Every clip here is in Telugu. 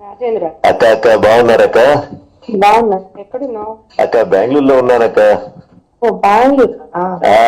రాజేంద్ర. అక్క అక్క బాగున్నారక్క? బాగున్నా ఎక్కడున్నావు? అక్క బెంగళూరులో ఉన్నానక్క. ఓ బెంగళూరు.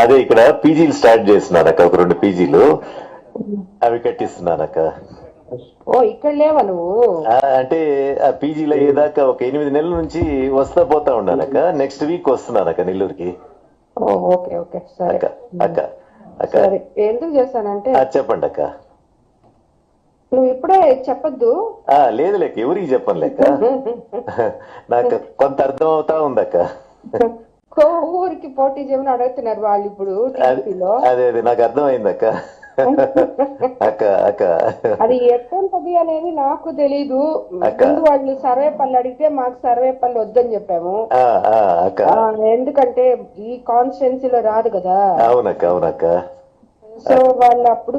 అదే ఇక్కడ పీజీలు స్టార్ట్ చేస్తున్నానక్క ఒక రెండు పీజీలు. అవి కట్టిస్తున్నానక్క. ఓ ఇక్కడ లేవా నువ్వు? ఆ, అంటే ఆ పీజీలు అయ్యేదాకా ఒక ఎనిమిది నెలల నుంచి వస్తా పోతా ఉన్నానక్క. నెక్స్ట్ వీక్ వస్తున్నానక్క నెల్లూరుకి. Okay okay. సరే. అక్క అక్క అక్క. ఎందుకు చేశానంటే ఆ, చెప్పండి అక్క నువ్వు ఇప్పుడే చెప్పొద్దు. లేదు లేక ఎవరికి చెప్పను లేక? నాకు కొంత అర్థం అవుతా ఉందక్క ఊరికి పోటీ చేయమని అడుగుతున్నారు వాళ్ళు ఇప్పుడు అది- అదే నాకు అర్థమైందక్క. అక్క అక్క. అది ఎట్టుంటది అనేది నాకు తెలీదు. ముందు వాళ్ళు సర్వే పళ్ళు అడిగితే మాకు సర్వే పళ్ళు వద్దని చెప్పాము. ఎందుకంటే ఈ కాన్స్టిట్యున్సీలో రాదు కదా. అవునక్క అవునక్క. సో వాళ్ళు అప్పుడు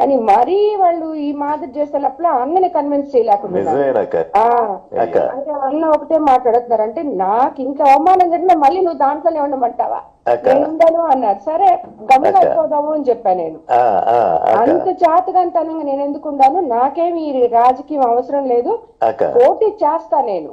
కానీ మరీ వాళ్ళు ఈ మాదిరి చేసేటప్పుడు అన్నని కన్విన్స్ చేయలేకుండా అంటే అన్న ఒకటే మాట్లాడుతున్నారు. అంటే నాకు ఇంకా అవమానం జరిగినా మళ్ళీ నువ్వు దాంట్లోనే ఉండమంటావా? ఉండను అన్నారు. సరే గమ్మున. అయిపోదాము అని చెప్పా నేను. అంత చాతకంతనంగా నేను ఎందుకు ఉండాను? నాకేమి ఈ రాజకీయం అవసరం లేదు. పోటీ చేస్తా నేను.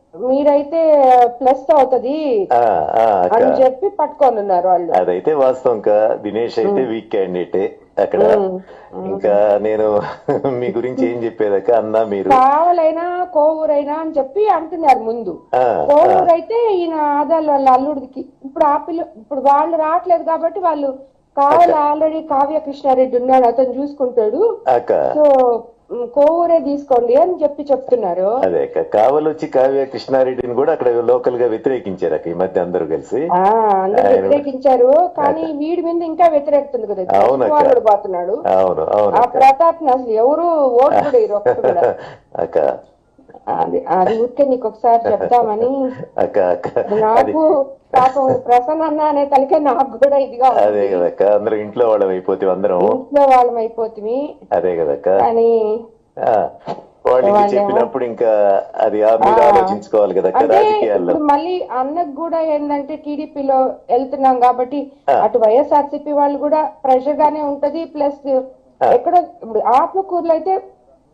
మీరైతే ప్లస్ అవుతది అని చెప్పి పట్టుకొని ఉన్నారు వాళ్ళు. అదైతే వాస్తవం కా దినేష్ అయితే వీక్ క్యాండిడేటే అక్కడ. ఇంకా నేను మీ గురించి ఏం చెప్పేదక్క అన్నా మీరు. కావాలైనా కోవూరైనా అని చెప్పి అంటున్నారు ముందు. కోవూరు అయితే ఈయన ఆదాలు వాళ్ళ అల్లుడికి. ఇప్పుడు ఆ పిల్ల ఇప్పుడు వాళ్ళు రావట్లేదు కాబట్టి వాళ్ళు కావాలి ఆల్రెడీ కావ్య కృష్ణారెడ్డి ఉన్నాడు అతను చూసుకుంటాడు. సో కోవూరే తీసుకోండి అని చెప్పి చెప్తున్నారు. అదే అక్క కావలొచ్చి కావ్య కృష్ణారెడ్డిని కూడా అక్కడ లోకల్గా వ్యతిరేకించారు అక్క ఈ మధ్య అందరూ కలిసి. అందరూ వ్యతిరేకించారు కానీ వీడి మీద ఇంకా వ్యతిరేకుతుంది కదా. పోతున్నాడు. అవును అవును ఆ ప్రతాప్ అసలు ఎవరు ఓటు కూడా. అక్క అది ఊరికే నీకు ఒకసారి చెప్తామని నాకు పాపం ప్రసన్న అన్న అనే తలకే నాకు కూడా ఇదిగా. అదే కదక్క అందరం ఇంట్లో వాళ్ళం అయిపోతే అందరం. ఇంట్లో వాళ్ళం అయిపోతుంది అదే కదక్క కానీ వాళ్ళకి చెప్పినప్పుడు ఇంకా అది మీరు ఆలోచించుకోవాలి అంటే రాజకీయాల్లో. మళ్ళీ అన్నకు కూడా ఏంటంటే టీడీపీలో వెళ్తున్నాం కాబట్టి. అటు వైఎస్ఆర్సీపీ వాళ్ళు కూడా ప్రెషర్ గానే ఉంటది ప్లస్ ఎక్కడ ఇప్పుడు ఆత్మకూరులో అయితే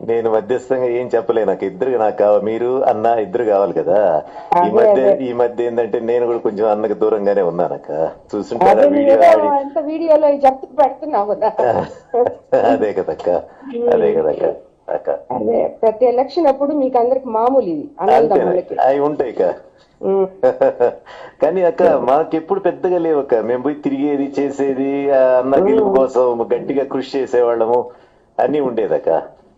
నేను మధ్యస్థంగా ఏం చెప్పలేను. నాకు ఇద్దరు నాకు కావాలి మీరు అన్న ఇద్దరు కావాలి కదా. ఈ మధ్య. ఈ మధ్య ఏంటంటే నేను కూడా కొంచెం అన్నకు దూరంగానే ఉన్నానక్క చూస్తుంటారా అదే వీడియో? వీడియోలో పెడుతున్నావు కదా. అదే కదక్క అదే కదక్క అక్క. ప్రతి ఎలక్షన్ అప్పుడు మీకు అందరికి మామూలు ఇది. అవి ఉంటాయి అక్క. కానీ అక్క మాకెప్పుడు పెద్దగా లేవక్క మేము పోయి తిరిగేది చేసేది అన్న గెలుపు కోసం గట్టిగా కృషి చేసేవాళ్ళము. అన్ని ఉండేదక్క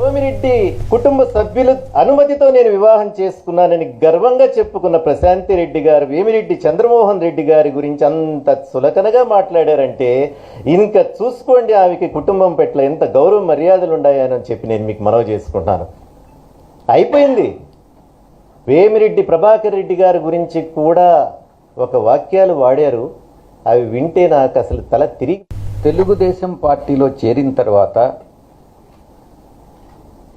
సోమిరెడ్డి కుటుంబ సభ్యుల అనుమతితో నేను వివాహం చేసుకున్నానని గర్వంగా చెప్పుకున్న ప్రశాంతి రెడ్డి గారు వేమిరెడ్డి చంద్రమోహన్ రెడ్డి గారి గురించి అంత సులకనగా మాట్లాడారంటే ఇంకా చూసుకోండి ఆమెకి కుటుంబం పట్ల ఎంత గౌరవ మర్యాదలు ఉన్నాయని చెప్పి నేను మీకు మనవి చేసుకుంటాను అయిపోయింది. వేమిరెడ్డి ప్రభాకర్ రెడ్డి గారి గురించి కూడా ఒక వాక్యాలు వాడారు. అవి వింటే నాకు అసలు తల తిరిగి తెలుగుదేశం పార్టీలో చేరిన తర్వాత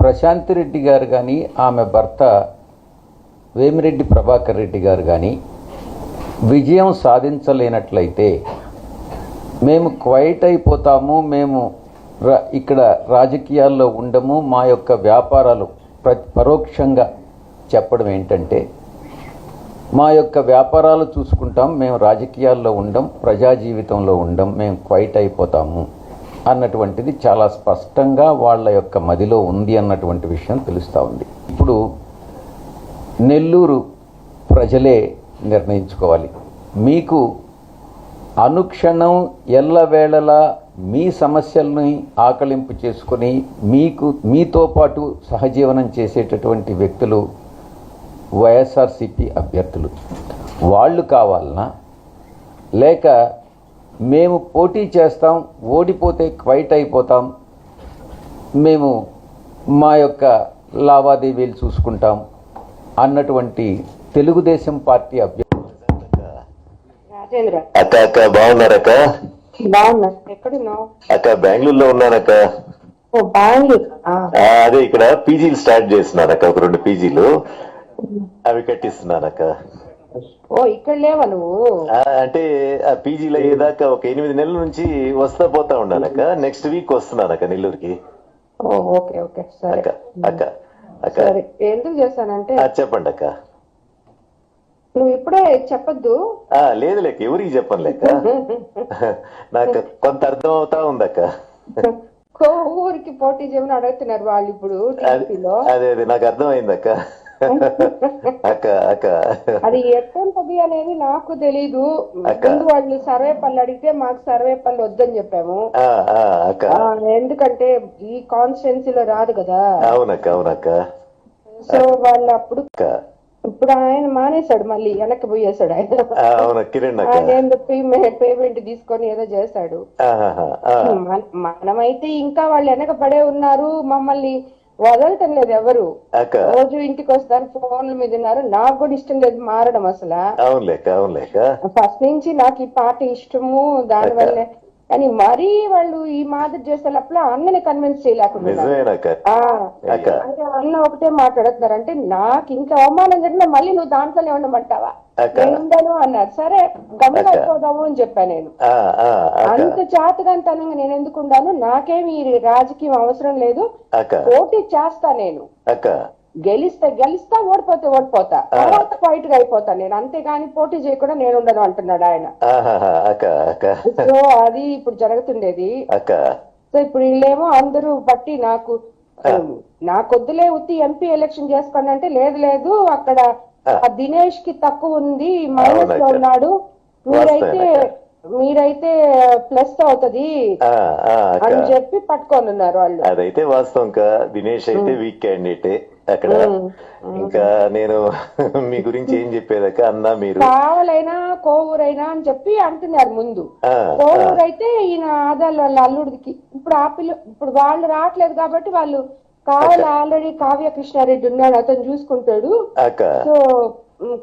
ప్రశాంతి రెడ్డి గారు కానీ ఆమె భర్త వేమిరెడ్డి ప్రభాకర్ రెడ్డి గారు కానీ విజయం సాధించలేనట్లయితే మేము క్వైట్ అయిపోతాము మేము రా ఇక్కడ రాజకీయాల్లో ఉండము మా యొక్క వ్యాపారాలు ప్ర పరోక్షంగా చెప్పడం ఏంటంటే మా యొక్క వ్యాపారాలు చూసుకుంటాం మేము రాజకీయాల్లో ఉండం ప్రజా జీవితంలో ఉండం మేము క్వైట్ అయిపోతాము. అన్నటువంటిది చాలా స్పష్టంగా వాళ్ళ యొక్క మదిలో ఉంది అన్నటువంటి విషయం తెలుస్తూ ఉంది. ఇప్పుడు నెల్లూరు ప్రజలే నిర్ణయించుకోవాలి. మీకు అనుక్షణం ఎల్లవేళలా మీ సమస్యల్ని ఆకలింపు చేసుకొని మీకు మీతో పాటు సహజీవనం చేసేటటువంటి వ్యక్తులు వైఎస్ఆర్సిపి అభ్యర్థులు. వాళ్ళు కావాలనా? లేక మేము పోటీ చేస్తాం ఓడిపోతే క్వైట్ అయిపోతాం. మేము మా యొక్క లావాదేవీలు చూసుకుంటాం అన్నటువంటి తెలుగుదేశం పార్టీ అభ్యర్థి రాజేంద్ర. అక్క అక్క బాగున్నారక్క బాగున్నా. ఎక్కడున్నావు? అక్క బెంగళూరులో ఉన్నానక్క ఓ బెంగళూరు. ఆ, ఆ, అదే ఇక్కడ పీజీలు స్టార్ట్ చేస్తున్నానక్క ఒక రెండు పీజీలు. అవి కట్టిస్తున్నానక్క ఓ ఇక్కడ లేవా నువ్వు? ఆ, అంటే ఆ పీజీలో అయ్యేదాకా ఒక ఎనిమిది నెలల నుంచి వస్తా పోతా ఉన్నానక్క నెక్స్ట్ వీక్ వస్తున్నానక్క నెల్లూరుకి. ఓకే ఓకే సరే. అక్క అక్క ఎందుకు చేశానంటే? చెప్పండి అక్క. నువ్వు ఇప్పుడే చెప్పొద్దు. ఆ, లేదు లేక ఎవరికి చెప్పను లేక నాకు కొంత అర్థం అవుతా ఉందక్క కో ఊరికి పోటీ చేయమని అడుగుతున్నారు వాళ్ళు ఇప్పుడు అది- అదే అదే నాకు అర్థమైందక్క అక్క అక్క. అది ఎట్టుంటది అనేది నాకు తెలీదు. ముందు వాళ్ళు సర్వే పళ్ళు అడిగితే మాకు సర్వే పళ్ళు వద్దని చెప్పాము. ఎందుకంటే ఈ కాన్స్టిట్యున్సీలో రాదు కదా. అవునక్క అవునక్క. సో వాళ్ళు అప్పుడు ఇప్పుడు ఆయన మానేశాడు మళ్ళీ వెనక్కి పోయేశాడు ఆయన. ఆయన పేమెంట్ తీసుకొని ఏదో చేశాడు. మనమైతే ఇంకా వాళ్ళు వెనక పడే ఉన్నారు మమ్మల్ని వదలటం లేదు ఎవరు రోజు ఇంటికి వస్తారు ఫోన్ల మీద ఉన్నారు. నాకు కూడా ఇష్టం లేదు మారడం అసలు. అవును లేక అవును లేక ఫస్ట్ నుంచి నాకు ఈ పాట ఇష్టము దాని వల్లే కానీ మరీ వాళ్ళు ఈ మాదిరి చేసే లోపల అన్నని కన్విన్స్ చేయలేకుండా అంటే అన్న ఒకటే మాట్లాడుతున్నారు అంటే నాకు ఇంకా అవమానం జరిగినా మళ్ళీ నువ్వు దాంట్లోనే ఉండమంటావా? ఉండను అన్నారు. సరే. అయిపోదాము అని చెప్పా నేను. అంత చేతగాంతనంగా నేను ఎందుకు ఉండాను? నాకేమి ఈ రాజకీయం అవసరం లేదు. పోటీ చేస్తా నేను. గెలిస్తే గెలిస్తా ఓడిపోతే ఓడిపోతా. తర్వాత ఫైట్గా అయిపోతా. నేను అంతేగాని పోటీ చేయకుండా నేను ఉండను అంటున్నాడు ఆయన. సో అది ఇప్పుడు జరుగుతుండేది. సో ఇప్పుడు వీళ్ళేమో అందరూ బట్టి నాకు నాకొద్దులే ఉత్తి ఎంపీ ఎలక్షన్ చేసుకోండి అంటే లేదు లేదు. అక్కడ ఆ. దినేష్కి తక్కువ ఉంది మైనస్లో. ఉన్నాడు. మీరైతే. మీరైతే ప్లస్ అవుతది అని చెప్పి పట్టుకొని ఉన్నారు వాళ్ళు. అదైతే వాస్తవం కా దినేష్ అయితే వీక్ క్యాండిడేటే అక్కడ. ఇంకా నేను మీ గురించి ఏం చెప్పేదక్క? అన్నా మీరు. కావలైనా కోవూరైనా అని చెప్పి అంటున్నారు ముందు. కోవూరు అయితే ఈయన ఆదాలు వాళ్ళ అల్లుడికి. ఇప్పుడు ఆ పిల్ల ఇప్పుడు వాళ్ళు రావట్లేదు కాబట్టి వాళ్ళు కావాలి ఆల్రెడీ కావ్య కృష్ణారెడ్డి ఉన్నాడు అతను చూసుకుంటాడు. సో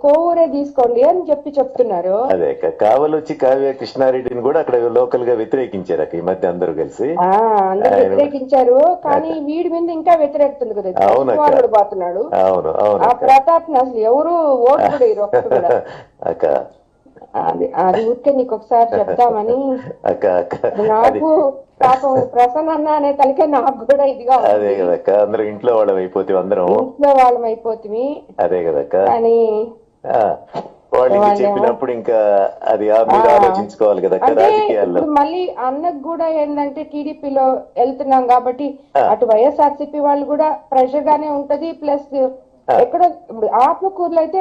కోవూరే తీసుకోండి అని చెప్పి చెప్తున్నారు. అదే కావలొచ్చి కావ్య కృష్ణారెడ్డిని కూడా అక్కడ లోకల్గా వ్యతిరేకించారు ఈ మధ్య అందరూ కలిసి. అందరూ వ్యతిరేకించారు కానీ వీడి మీద ఇంకా వ్యతిరేకుతుంది కదా. కుమారుడు పోతున్నాడు. అవును అవును ఆ ప్రతాప్ అసలు ఎవరు ఓటు కూడా. అది అది ఊరికే నీకు ఒకసారి చెప్తామని నాకు పాపం ప్రసన్న అన్న అనే తలకే నాకు కూడా ఇదిగా. అదే కదక్క అందరూ ఇంట్లో వాళ్ళం అయిపోతే అందరం ఇంట్లో వాళ్ళం అయిపోతుంది అదే కదక్క కానీ వాళ్ళేమో- చెప్పినప్పుడు ఇంకా అది మీరు. ఆలోచించుకోవాలి కదా రాజకీయాల్లో మళ్ళీ అన్నకు కూడా ఏంటంటే టీడీపీలో వెళ్తున్నాం కాబట్టి. అటు వైఎస్ఆర్సీపీ వాళ్ళు కూడా ప్రెషర్ గానే ఉంటది ప్లస్ ఎక్కడ ఆత్మకూరులో అయితే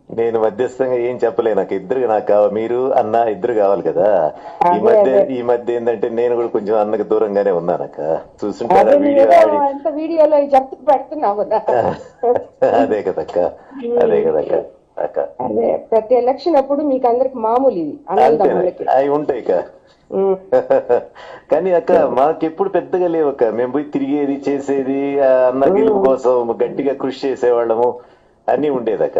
నేను మధ్యస్థంగా ఏం చెప్పలే నాకు ఇద్దరు నాకు కావాలి మీరు అన్న ఇద్దరు కావాలి కదా. ఈ మధ్య. ఈ మధ్య ఏంటంటే నేను కూడా కొంచెం అన్నకు దూరంగానే ఉన్నానక్క చూసుంటారా వీడియో వీడియోలో అదే కదక్క అదే కదక్క అక్క. అదే ప్రతి ఎలక్షన్ అప్పుడు మీకు అందరికి మామూలు ఇది అవి ఉంటాయి అక్క కానీ అక్క మాకెప్పుడు పెద్దగా లేవు అక్క. మేము పోయి తిరిగేది చేసేది అన్న గెలుపు కోసం గట్టిగా కృషి చేసేవాళ్ళము. అన్ని ఉండేదక్క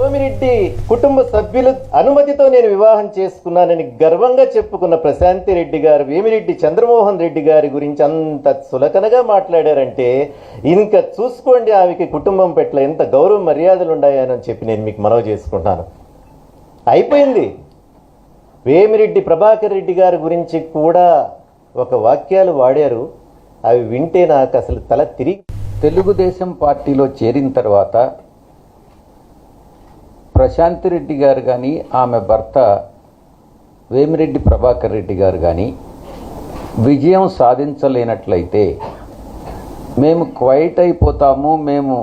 సోమిరెడ్డి కుటుంబ సభ్యులు అనుమతితో నేను వివాహం చేసుకున్నానని గర్వంగా చెప్పుకున్న ప్రశాంతి రెడ్డి గారు వేమిరెడ్డి చంద్రమోహన్ రెడ్డి గారి గురించి అంత సులకనగా మాట్లాడారంటే ఇంకా చూసుకోండి ఆమెకి కుటుంబం పట్ల ఎంత గౌరవ మర్యాదలు ఉన్నాయని చెప్పి నేను మీకు మనవి చేసుకుంటాను. అయిపోయింది. వేమిరెడ్డి ప్రభాకర్ రెడ్డి గారి గురించి కూడా ఒక వాక్యాలు వాడారు. అవి వింటే నాకు అసలు తల తిరిగి తెలుగుదేశం పార్టీలో చేరిన తర్వాత ప్రశాంత్ రెడ్డి గారు కానీ ఆమె భర్త వేమిరెడ్డి ప్రభాకర్ రెడ్డి గారు కానీ విజయం సాధించలేనట్లయితే మేము క్వైట్ అయిపోతాము మేము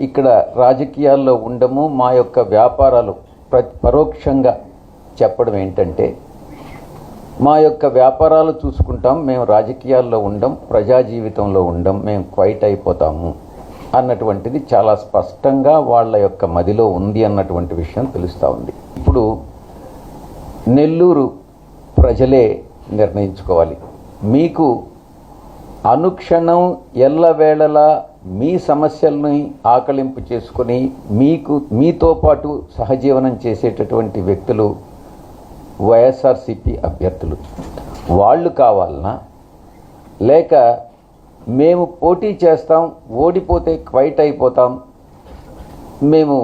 ఇక్కడ రాజకీయాల్లో ఉండము మా యొక్క వ్యాపారాలు ప్ర పరోక్షంగా చెప్పడం ఏంటంటే మా యొక్క వ్యాపారాలు చూసుకుంటాం మేము రాజకీయాల్లో ఉండం ప్రజా జీవితంలో ఉండం మేము క్వైట్ అయిపోతాము. అన్నటువంటిది చాలా స్పష్టంగా వాళ్ళ యొక్క మదిలో ఉంది అన్నటువంటి విషయం తెలుస్తూ ఉంది. ఇప్పుడు నెల్లూరు ప్రజలే నిర్ణయించుకోవాలి. మీకు అనుక్షణం ఎల్లవేళలా మీ సమస్యల్ని ఆకలింపు చేసుకొని మీకు మీతో పాటు సహజీవనం చేసేటటువంటి వ్యక్తులు వైఎస్ఆర్సిపి అభ్యర్థులు. వాళ్ళు కావాలనా? లేక మేము పోటీ చేస్తాం ఓడిపోతే క్వైట్ అయిపోతాం. మేము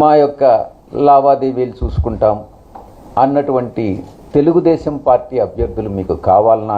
మా యొక్క లావాదేవీలు చూసుకుంటాం. అన్నటువంటి తెలుగుదేశం పార్టీ అభ్యర్థులు మీకు కావాలన్నా